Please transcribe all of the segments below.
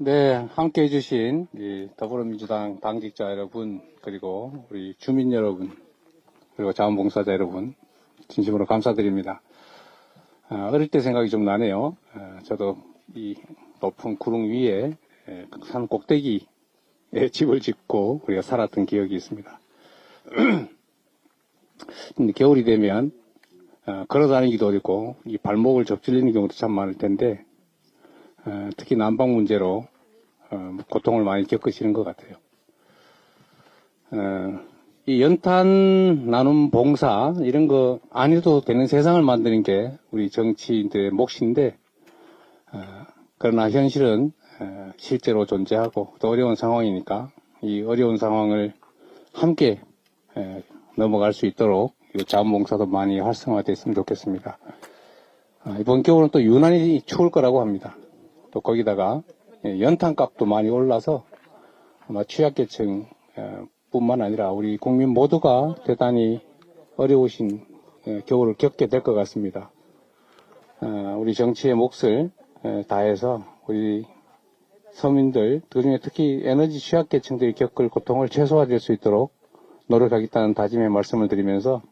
네, 함께 해주신 이 더불어민주당 당직자 여러분, 그리고 우리 주민 여러분, 그리고 자원봉사자 여러분, 진심으로 감사드립니다. 아, 어릴 때 생각이 좀 나네요. 아, 저도 이 높은 구릉 위에 에, 산 꼭대기에 집을 짓고 우리가 살았던 기억이 있습니다. 겨울이 되면 어, 걸어 다니기도 어렵고 이 발목을 접질리는 경우도 참 많을 텐데 어, 특히 난방 문제로 어, 고통을 많이 겪으시는 것 같아요. 어, 이 연탄 나눔 봉사 이런 거 안 해도 되는 세상을 만드는 게 우리 정치인들의 몫인데 어, 그러나 현실은 어, 실제로 존재하고 또 어려운 상황이니까 이 어려운 상황을 함께 에, 넘어갈 수 있도록 이 자원봉사도 많이 활성화됐으면 좋겠습니다. 아, 이번 겨울은 또 유난히 추울 거라고 합니다. 또 거기다가 예, 연탄값도 많이 올라서 아마 취약계층 어, 뿐만 아니라 우리 국민 모두가 대단히 어려우신 예, 겨울을 겪게 될 것 같습니다. 어, 우리 정치의 몫을 에, 다해서 우리 서민들, 그중에 특히 에너지 취약계층들이 겪을 고통을 최소화될 수 있도록 노력하겠다는 다짐의 말씀을 드리면서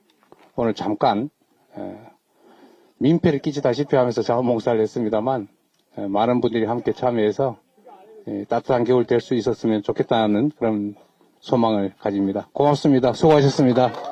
오늘 잠깐 에, 민폐를 끼치다시피 하면서 자원봉사를 했습니다만 에, 많은 분들이 함께 참여해서 에, 따뜻한 겨울 될 수 있었으면 좋겠다는 그런 소망을 가집니다. 고맙습니다. 수고하셨습니다.